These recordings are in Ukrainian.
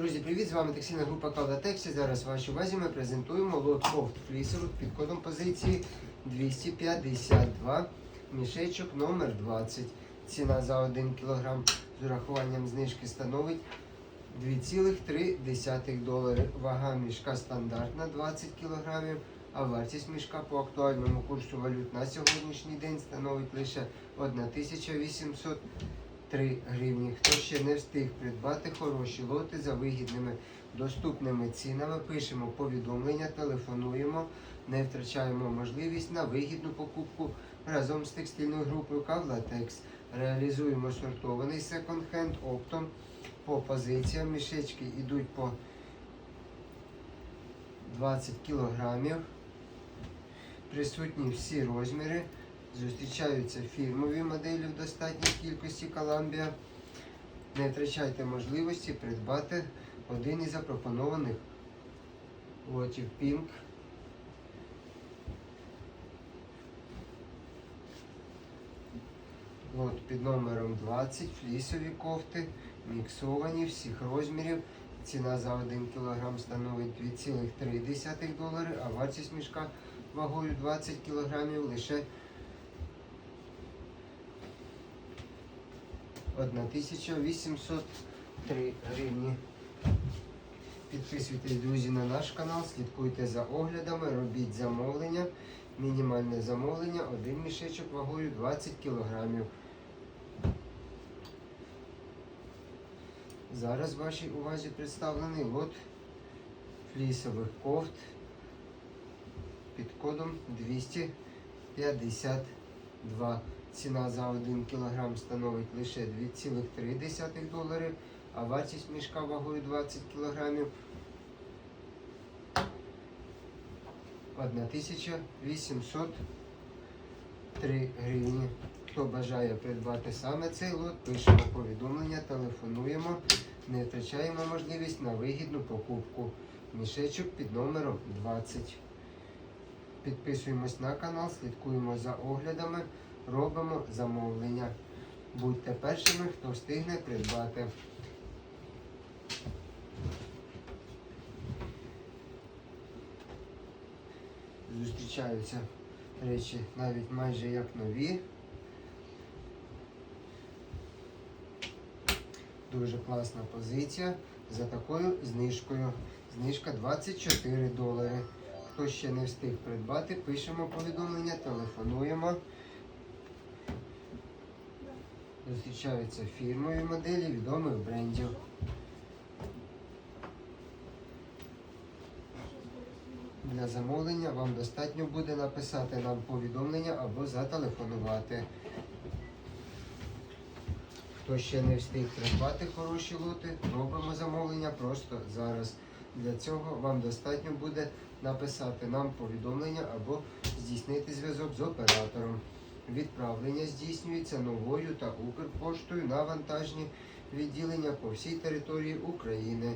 Друзі, привіт! З вами текстильна група Калдатексі. Зараз в вашій увазі ми презентуємо лот кофт флісових під кодом позиції 252, мішечок номер 20. Ціна за 1 кг з урахуванням знижки становить 2,3 долари. Вага мішка стандартна 20 кг, а вартість мішка по актуальному курсу валют на сьогоднішній день становить лише 1800 3 гривні. Хто ще не встиг придбати хороші лоти за вигідними доступними цінами, пишемо повідомлення, телефонуємо, не втрачаємо можливість на вигідну покупку разом з текстильною групою Кавлатекс. Реалізуємо сортований секонд-хенд оптом по позиціям. Мішечки йдуть по 20 кілограмів. Присутні всі розміри. Зустрічаються фірмові моделі в достатній кількості Columbia. Не втрачайте можливості придбати один із запропонованих лотів Pink. Лот під номером 20, флісові кофти, міксовані всіх розмірів. Ціна за 1 кг становить 2,3 долари, а вартість мішка вагою 20 кг лише 1803 гривні. Підписуйтесь, друзі, на наш канал, слідкуйте за оглядами, робіть замовлення. Мінімальне замовлення, один мішечок вагою 20 кг. Зараз вашій увазі представлений лот флісових кофт під кодом 252. Ціна за 1 кг становить лише 2,3 долари, а вартість мішка вагою 20 кг 1803 гривні. Хто бажає придбати саме цей лот, пишемо повідомлення, телефонуємо, не втрачаємо можливість на вигідну покупку. Мішечок під номером 20. Підписуємось на канал, слідкуємо за оглядами, робимо замовлення. Будьте першими, хто встигне придбати. Зустрічаються речі навіть майже як нові. Дуже класна позиція за такою знижкою. Знижка 24 долари. Хто ще не встиг придбати, пишемо повідомлення, телефонуємо. Зустрічаються фірмові моделі відомих брендів. Для замовлення вам достатньо буде написати нам повідомлення або зателефонувати. Хто ще не встиг придбати хороші лоти, робимо замовлення просто зараз. Для цього вам достатньо буде написати нам повідомлення або здійснити зв'язок з оператором. Відправлення здійснюється новою та Укрпоштою на вантажні відділення по всій території України.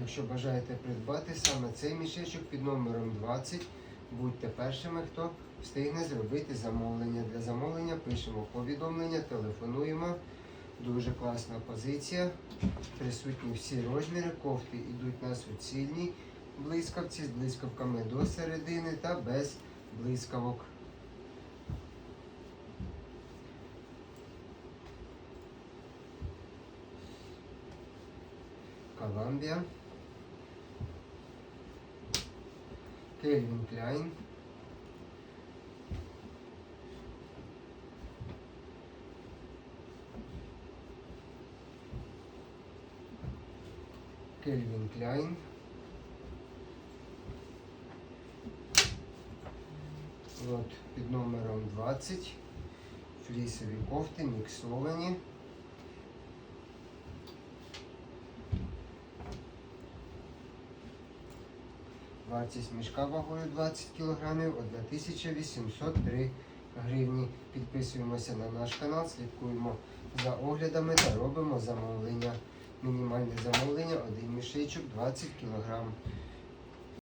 Якщо бажаєте придбати саме цей мішечок під номером 20, будьте першими, хто встигне зробити замовлення. Для замовлення пишемо повідомлення, телефонуємо. Дуже класна позиція. Присутні всі розміри. Кофти йдуть на суцільній блискавці з блискавками до середини та без блискавок. Columbia. Кельвін Кляйн. Кельвін Кляйн. От під номером 20. Флісові кофти міксовані. Вартість мішка вагою 20 кг 1803 гривні. Підписуємося на наш канал, слідкуємо за оглядами та робимо замовлення. Мінімальне замовлення один мішечок 20 кг.